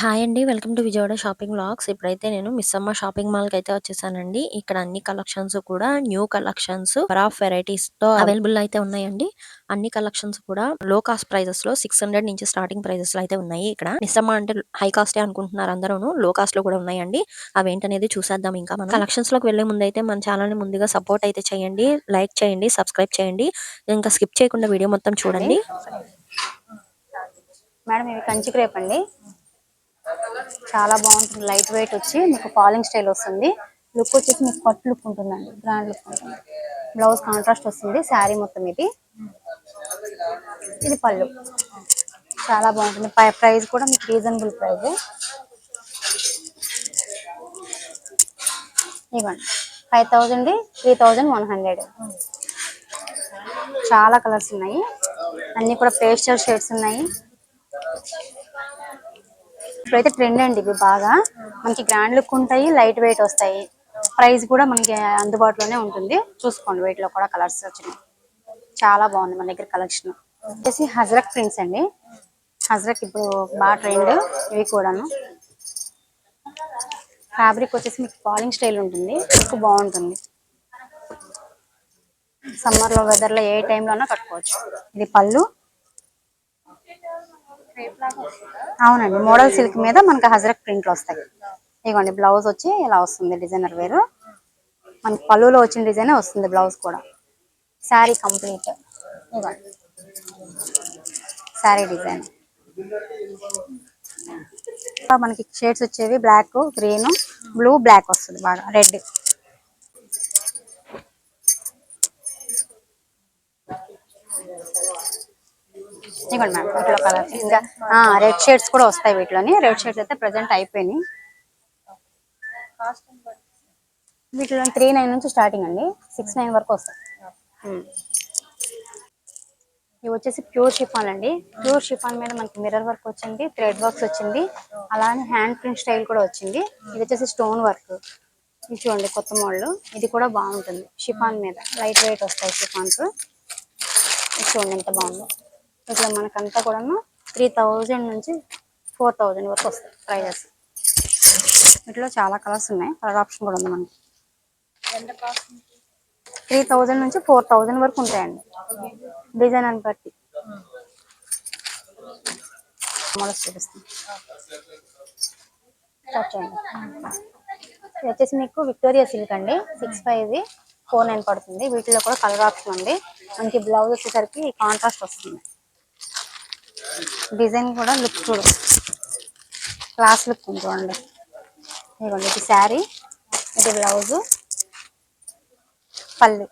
Hi అండి. Welcome to Vijayawada shopping vlogs. ఇప్పుడైతే నేను మిస్సమ్మ షాపింగ్ మాల్కి అయితే వచ్చేసానండి. ఇక్కడ అన్ని కలెక్షన్స్ కూడా న్యూ కలెక్షన్స్ ఆఫ్ వెరైటీస్‌తో అవైలబుల్ అయితే ఉన్నాయండి. అన్ని కలెక్షన్స్ కూడా లో కాస్ట్ ప్రైజెస్లో సిక్స్ హండ్రెడ్ నుంచి స్టార్టింగ్ ప్రైజెస్లో అయితే ఉన్నాయి ఇక్కడ. మిస్సమ్మ అంటే హై కాస్ట్ అనుకుంటున్నారు అందరూ లో కాస్ట్లో కూడా ఉన్నాయండి. అవేంటనేది చూసేద్దాం ఇంకా మనం. వెళ్ళే వెళ్ళే అయితే మన ఛానల్‌ని ముందుగా సపోర్ట్ అయితే చేయండి. లైక్ చేయండి, సబ్స్క్రైబ్ చేయండి. ఇంకా స్కిప్ చేయకుండా వీడియో మొత్తం చూడండి. మేడం ఇవి కంచి క్రేప్ అండి చాలా బాగుంటుంది లైట్ వెయిట్ వచ్చి మీకు ఫాలింగ్ స్టైల్ వస్తుంది. లుక్ వచ్చేసి మీకు పట్టు లుక్ ఉంటుందండి బ్రాండ్ లుక్ ఉంటుంది. బ్లౌజ్ కాంట్రాస్ట్ వస్తుంది శారీ మొత్తం ఇది. ఇది పళ్ళు. చాలా బాగుంటుంది. ప్రైస్ కూడా మీకు రీజనబుల్ ప్రైస్. ఇవ్వండి. Five thousand three thousand one hundred. చాలా కలర్స్ ఉన్నాయి. అన్ని కూడా పేస్టల్ షేడ్స్ ఉన్నాయి. ఇప్పుడైతే ట్రెండ్ అండి ఇవి బాగా. మనకి గ్రాండ్ లుక్ ఉంటాయి లైట్ వెయిట్ వస్తాయి. ప్రైస్ కూడా మనకి అందుబాటులోనే ఉంటుంది. చూసుకోండి వీటిలో కూడా కలర్స్ వచ్చినాయి. చాలా బాగుంది మన దగ్గర కలెక్షన్ వచ్చేసి హజరక్ ప్రింట్స్ అండి. హజరక్ ఇప్పుడు బాగా ట్రెండ్ ఇవి కూడాను. ఫ్యాబ్రిక్ వచ్చేసి మీకు పాలింగ్ స్టైల్ ఉంటుంది. లుక్ బాగుంటుంది. సమ్మర్లో వెదర్లో ఏ టైంలోనో కట్టుకోవచ్చు. ఇది పళ్ళు. అవునండి మోడల్ సిల్క్ మీద మనకి హజరక్ ప్రింట్లు వస్తాయి. ఇదిగోండి బ్లౌజ్ వచ్చి ఇలా వస్తుంది డిజైనర్ వేరు. మనకి పళ్ళులో వచ్చిన డిజైన్ వస్తుంది బ్లౌజ్ కూడా. శారీ కంప్లీట్. ఇదిగోండి. శారీ డిజైన్. మనకి షేడ్స్ వచ్చేవి బ్లాక్ గ్రీన్ బ్లూ బ్లాక్ వస్తుంది బాగా రెడ్. ఇవ్వండి మ్యామ్ వీటిలో కలర్స్ ఇంకా రెడ్ షేడ్స్ కూడా వస్తాయి వీటిలోని. రెడ్ షేడ్స్ అయితే ప్రజెంట్ అయిపోయినాయి. వీటిలో త్రీ నైన్ నుంచి స్టార్టింగ్ అండి. సిక్స్ నైన్ వరకు వస్తాయి. ఇవి వచ్చేసి ప్యూర్ షిఫాన్ అండి. ప్యూర్ షిఫాన్ మీద మనకి మిర్రర్ వర్క్ వచ్చింది థ్రెడ్ వర్క్స్ వచ్చింది అలానే హ్యాండ్ ప్రింట్ స్టైల్ కూడా వచ్చింది. ఇది వచ్చేసి స్టోన్ వర్క్ ఇది చూడండి కొత్త మోడల్. ఇది కూడా బాగుంటుంది. షిఫాన్ మీద. లైట్ వెయిట్ వస్తాయి షిఫాన్స్ చూడండి ఎంత బాగుందో. ఇట్లా మనకంతా కూడా త్రీ థౌజండ్ నుంచి ఫోర్ థౌజండ్ వరకు వస్తాయి ప్రైజెస్. వీటిలో చాలా కలర్స్ ఉన్నాయి. కలర్ ఆప్షన్ కూడా ఉంది మనకి. త్రీ థౌజండ్ నుంచి ఫోర్ థౌజండ్ వరకు ఉంటాయండి. డిజైన్ అని బట్టి మోడల్స్ చూపిస్తాను. ఇది వచ్చేసి మీకు విక్టోరియా సిల్క్ అండి. సిక్స్ ఫైవ్ ఫోర్ నైన్ పడుతుంది. వీటిలో కూడా కలర్ ఆప్షన్ ఉంది. మనకి బ్లౌజ్ వచ్చేసరికి కాంట్రాస్ట్ వస్తుంది. డిజైన్ కూడా లుక్ చూడు. క్లాస్ లుక్ చూడండి. ఇదిగోండి ఇది శారీ ఇది బ్లౌజు పళ్ళు.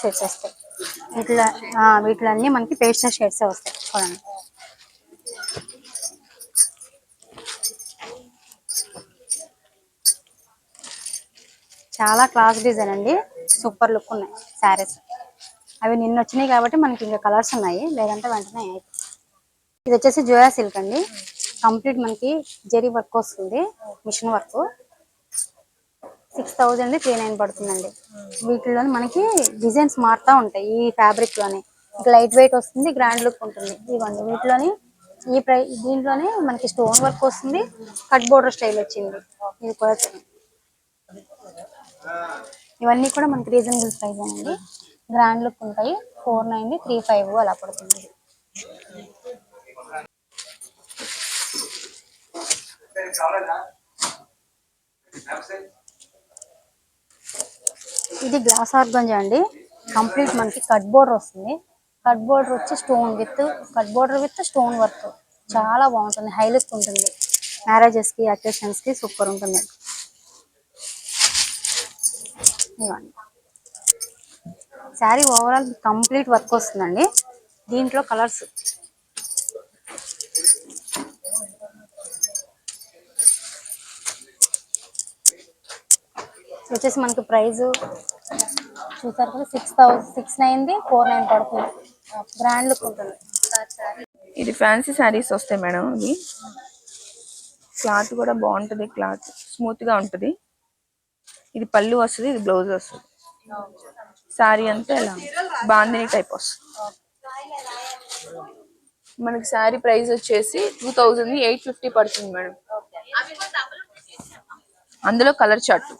షేడ్స్ వస్తాయి. వీటిలో ఆ, వీటిలో అన్నీ మనకి పేస్టల్ షేడ్సే వస్తాయి. చూడండి. చాలా క్లాస్ డిజైన్ అండి. సూపర్ లుక్ ఉన్నాయి శారీస్. అవి నిన్న వచ్చినాయి కాబట్టి మనకి ఇంకా కలర్స్ ఉన్నాయి. లేదంటే వెంటనే ఇది వచ్చేసి జోయా సిల్క్ అండి. కంప్లీట్ మనకి జరీ వర్క్ వస్తుంది. Machine work. Six thousand three nine పడుతుందండి. వీటిలో మనకి డిజైన్స్ మారుతూ ఉంటాయి ఈ ఫ్యాబ్రిక్లోనే. లైట్ వెయిట్ వస్తుంది గ్రాండ్ లుక్ ఉంటుంది. ఇవ్వండి వీటిలోని ఈ ప్రై దీంట్లోనే మనకి స్టోన్ వర్క్ వస్తుంది. కట్ బోర్డర్ స్టైల్ వచ్చింది. ఇది కూడా ఇవన్నీ కూడా మనకి రీజనబుల్ ప్రైస్ అండి. గ్రాండ్ లుక్ ఉంటాయి. ఫోర్ నైన్ త్రీ ఫైవ్ అలా పడుతుంది. ఇది గ్లాస్ ఆర్గంజా అండి. కంప్లీట్ మనకి కట్ బోర్డర్ వస్తుంది. కట్ బోర్డర్ వచ్చి stone with cut border with stone work చాలా బాగుంటుంది. హై ఉంటుంది. మ్యారేజెస్కి కి సూపర్ ఉంటుంది. ఇవ్వండి. శారీ ఓవరాల్ కంప్లీట్ వర్క్ వస్తుందండి. దీంట్లో కలర్స్ వచ్చేసి మనకి ప్రైస్ చూసారు కదా సిక్స్ థౌసండ్ సిక్స్ నైన్ది ఫోర్ నైన్ పడుతుంది. బ్రాండ్ లుక్ ఉంటుంది. ఇది ఫ్యాన్సీ శారీస్ వస్తాయి మేడం ఇవి క్లాత్ కూడా బాగుంటది క్లాత్ స్మూత్గా ఉంటది. ఇది పళ్ళు వస్తుంది ఇది బ్లౌజ్ వస్తుంది. శారీ అంతా ఇలా బాందిని టైప్ వస్తుంది. మనకి శారీ ప్రైస్ వచ్చేసి టూ థౌజండ్ ఎయిట్ ఫిఫ్టీ పడుతుంది మేడం. అందులో కలర్ చార్ట్.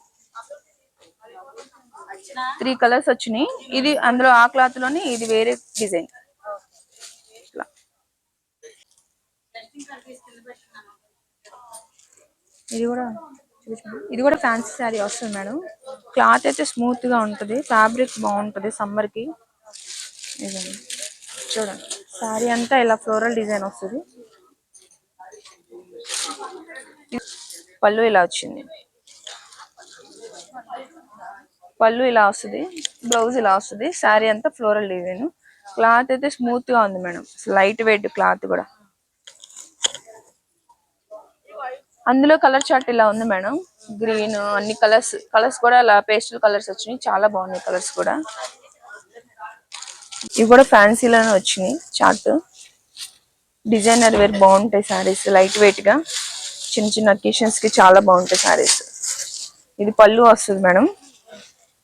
త్రీ కలర్స్ వచ్చినాయి. ఇది అందులో ఆ క్లాత్లోనే ఇది వేరే డిజైన్. ఇట్లా. ఇది కూడా ఇది కూడా ఫ్యాన్సీ శారీ వస్తుంది మేడం. క్లాత్ అయితే స్మూత్గా ఉంటుంది. ఫ్యాబ్రిక్ బాగుంటుంది సమ్మర్కి ఇదండి చూడండి. శారీ అంతా ఇలా ఫ్లోరల్ డిజైన్ వస్తుంది. పళ్ళు ఇలా వచ్చింది. పళ్ళు ఇలా వస్తుంది. బ్లౌజ్ ఇలా వస్తుంది. శారీ అంతా ఫ్లోరల్ డిజైన్. క్లాత్ అయితే స్మూత్గా ఉంది మేడం. లైట్ వెయిట్ క్లాత్ కూడా. అందులో కలర్ చార్ట్ ఇలా ఉంది మేడం. గ్రీన్ అన్ని కలర్స్ కలర్స్ కూడా అలా పేస్టల్ కలర్స్ వచ్చినాయి. చాలా బాగున్నాయి కలర్స్ కూడా. ఇవి కూడా ఫ్యాన్సీలోనే వచ్చినాయి చార్ట్. డిజైనర్ వేర్ బాగుంటాయి సారీస్ లైట్ వెయిట్గా. చిన్న చిన్న అకేషన్స్కి చాలా బాగుంటాయి సారీస్ ఇది పళ్ళు వస్తుంది మేడం.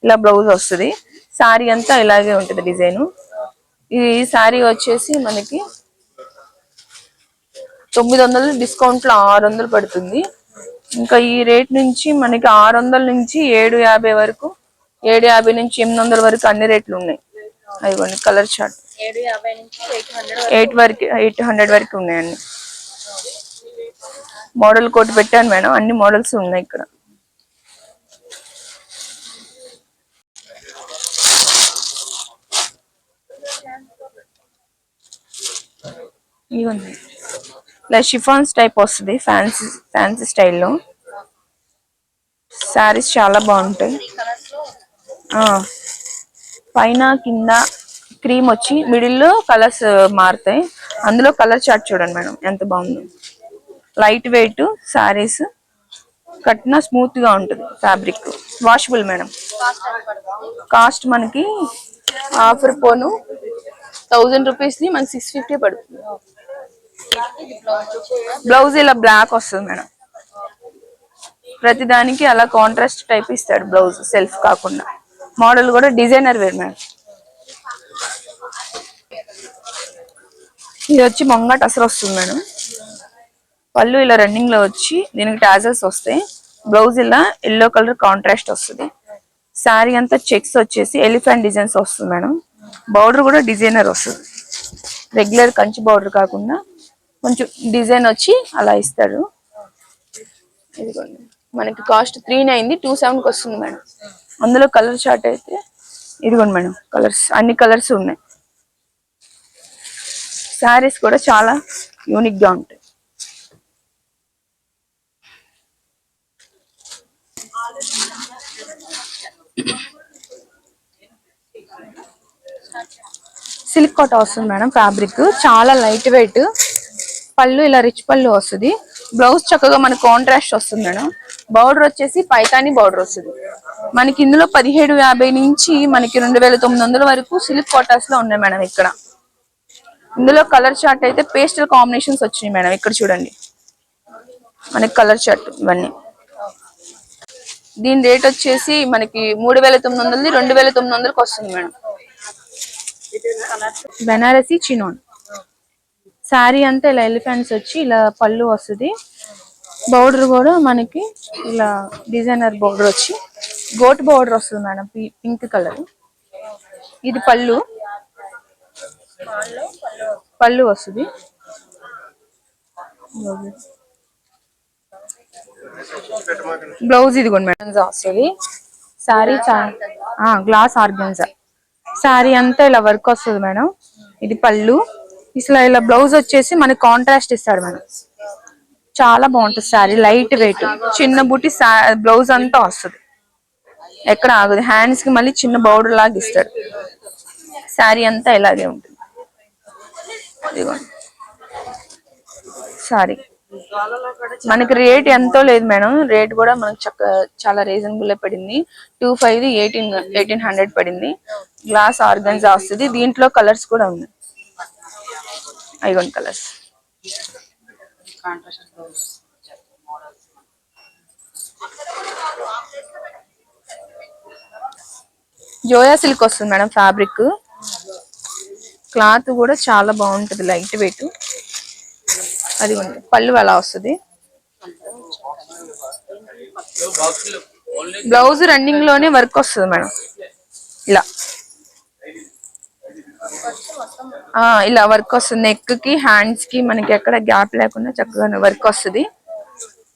ఇలా బ్లౌజ్ వస్తుంది. సారీ అంతా ఇలాగే ఉంటుంది డిజైన్. ఈ సారీ వచ్చేసి మనకి తొమ్మిది వందలు డిస్కౌంట్లో ఆరు వందలు పడుతుంది. ఇంకా ఈ రేట్ నుంచి మనకి ఆరు వందల నుంచి ఏడు యాభై వరకు ఏడు యాభై నుంచి ఎనిమిది వందల వరకు అన్ని రేట్లు ఉన్నాయి. అదిగోండి కలర్ చార్ట్. ఎయిట్ వరకు. ఎయిట్ హండ్రెడ్ వరకు ఉన్నాయండి మోడల్ కోట్ పెట్టాను మేడం అన్ని మోడల్స్ ఉన్నాయి ఇక్కడ. ఇవ్వండి ఇలా షిఫాన్స్ టైప్ వస్తుంది ఫ్యాన్సీ ఫ్యాన్సీ స్టైల్లో శారీస్ చాలా బాగుంటాయి. పైన కింద క్రీమ్ వచ్చి మిడిల్లో కలర్స్ మారుతాయి. అందులో కలర్ చార్ట్ చూడండి మేడం ఎంత బాగుందో. లైట్ వెయిట్ సారీస్ కట్టిన స్మూత్గా ఉంటుంది ఫ్యాబ్రిక్ వాషబుల్ మేడం. కాస్ట్ మనకి ఆఫర్ పోను. థౌజండ్ రూపీస్ది మనకి సిక్స్ ఫిఫ్టీ పడుతుంది. బ్లౌజ్ ఇలా బ్లాక్ వస్తుంది మేడం. ప్రతి దానికి అలా కాంట్రాస్ట్ టైప్ ఇస్తాడు బ్లౌజ్ సెల్ఫ్ కాకుండా. మోడల్ కూడా డిజైనర్ వేర్ మేడం. ఇది వచ్చి మొంగట్ అసలు వస్తుంది మేడం. పళ్ళు ఇలా రన్నింగ్లో వచ్చి దీనికి టాజల్స్ వస్తాయి. బ్లౌజ్ ఇలా ఎల్లో కలర్ కాంట్రాస్ట్ వస్తుంది. శారీ అంతా చెక్స్ వచ్చేసి ఎలిఫెంట్ డిజైన్స్ వస్తుంది మేడం. బౌడర్ కూడా డిజైనర్ వస్తుంది. రెగ్యులర్ కంచి బౌడర్ కాకుండా కొంచెం డిజైన్ వచ్చి అలా ఇస్తారు. ఇదిగోండి. మనకి కాస్ట్ త్రీ నైన్ది టూ సెవెన్కి వస్తుంది మేడం. అందులో కలర్ షార్ట్ అయితే ఇదిగోండి మేడం కలర్స్ అన్ని కలర్స్ ఉన్నాయి. శారీస్ కూడా చాలా యూనిక్గా ఉంటాయి. సిల్క్ కోట వస్తుంది మేడం ఫ్యాబ్రిక్. చాలా లైట్ వెయిట్. పళ్ళు ఇలా రిచ్ పళ్ళు వస్తుంది. బ్లౌజ్ చక్కగా మనకి కాంట్రాస్ట్ వస్తుంది మేడం. బౌడర్ వచ్చేసి పైతాని బౌడర్ వస్తుంది. మనకి ఇందులో పదిహేడు యాభై నుంచి మనకి రెండు వేల తొమ్మిది వందల వరకు సిల్క్ కోటాస్లో ఉన్నాయి మేడం ఇక్కడ. ఇందులో కలర్ చార్ట్ అయితే పేస్టల్ కాంబినేషన్స్ వచ్చినాయి మేడం ఇక్కడ చూడండి. మనకి కలర్ చార్ట్ ఇవన్నీ. దీని రేట్ వచ్చేసి మనకి మూడు వేల తొమ్మిది వందలది రెండు వేల తొమ్మిది వందలకి వస్తుంది మేడం. బెనారసి చినోన్. శారీ అంతా ఇలా ఎలిఫెంట్స్ వచ్చి ఇలా పళ్ళు వస్తుంది. బౌడర్ కూడా మనకి ఇలా డిజైనర్ బౌడర్ వచ్చి గోట్ బౌడర్ వస్తుంది మేడం పింక్ కలర్. ఇది పళ్ళు. పళ్ళు వస్తుంది. బ్లౌజ్ ఇదిగోండి మేడం వస్తుంది. Sari glass organza. శారీ అంతా ఇలా వర్క్ వస్తుంది మేడం. ఇది పళ్ళు. ఇట్లా ఇలా బ్లౌజ్ వచ్చేసి మనకి కాంట్రాస్ట్ ఇస్తాడు మేడం చాలా బాగుంటుంది శారీ లైట్ వెయిట్ చిన్న బుట్టి బ్లౌజ్ అంతా వస్తుంది. ఎక్కడ ఆగదు. హ్యాండ్స్కి మళ్ళీ చిన్న బౌడర్ లాగా ఇస్తాడు శారీ అంతా ఇలాగే ఉంటుంది. సారీ మనకి రేట్ ఎంతో లేదు మేడం. రేట్ కూడా మనకి చక్క చాలా రీజనబుల్ పడింది. Two five eighteen eighteen hundred పడింది. గ్లాస్ ఆర్గన్స్ వస్తుంది. దీంట్లో కలర్స్ కూడా ఉన్నాయి. ఐగోన్ కలర్స్. జోయా సిల్క్ వస్తుంది మేడం ఫ్యాబ్రిక్. క్లాత్ కూడా చాలా బాగుంటుంది లైట్ వెయిట్. అది ఉంది. పళ్ళు అలా వస్తుంది. బ్లౌజ్ రన్నింగ్లోనే వర్క్ వస్తుంది మేడం. ఇలా. ఇలా వర్క్ వస్తుంది. నెక్కి హ్యాండ్స్కి మనకి ఎక్కడ గ్యాప్ లేకుండా చక్కగా వర్క్ వస్తుంది.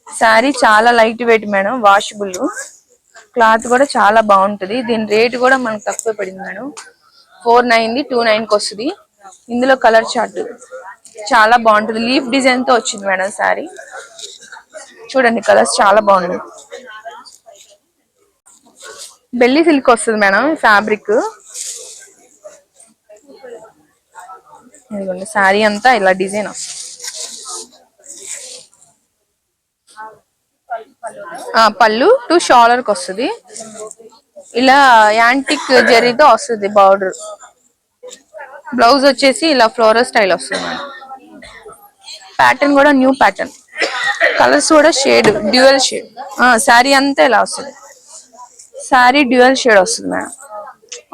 శారీ చాలా light weight madam washable cloth కూడా చాలా బాగుంటుంది. దీని రేట్ కూడా మనకు తక్కువ పడింది మేడం. ఫోర్ నైన్ ది టూ నైన్కి వస్తుంది. ఇందులో కలర్ చార్ట్ చాలా బాగుంటుంది. లీఫ్ డిజైన్తో వచ్చింది మేడం శారీ చూడండి కలర్స్ చాలా బాగున్నాయి. బెల్లి సిల్క్ వస్తుంది మేడం ఫ్యాబ్రిక్ ఇదిగోండి శారీ అంతా ఇలా డిజైన్ వస్తుంది. పళ్ళు టు షాలర్కి వస్తుంది. ఇలా యాంటిక్ జరీతో వస్తుంది బార్డర్. బ్లౌజ్ వచ్చేసి ఇలా ఫ్లోరల్ స్టైల్ వస్తుంది మేడం. ప్యాటర్న్ కూడా న్యూ ప్యాటర్న్. కలర్స్ కూడా షేడ్ డ్యూయల్ షేడ్. శారీ అంతా ఇలా వస్తుంది. శారీ డ్యూయల్ షేడ్ వస్తుంది మేడం.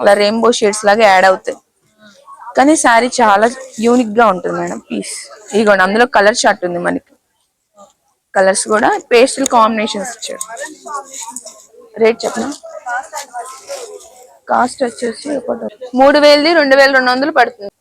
అలా రెయిన్బో షేడ్స్ లాగా యాడ్ అవుతాయి. కానీ శారీ చాలా యూనిక్గా ఉంటుంది మేడం పీస్ ఇదిగోండి అందులో కలర్ షర్ట్ ఉంది మనకి. కలర్స్ కూడా పేస్టల్ కాంబినేషన్స్ ఇచ్చారు. రేట్ చెప్పనా? కాస్ట్ వచ్చేసి ఒకటి మూడు వేలది రెండు వేల రెండు వందలు పడుతుంది.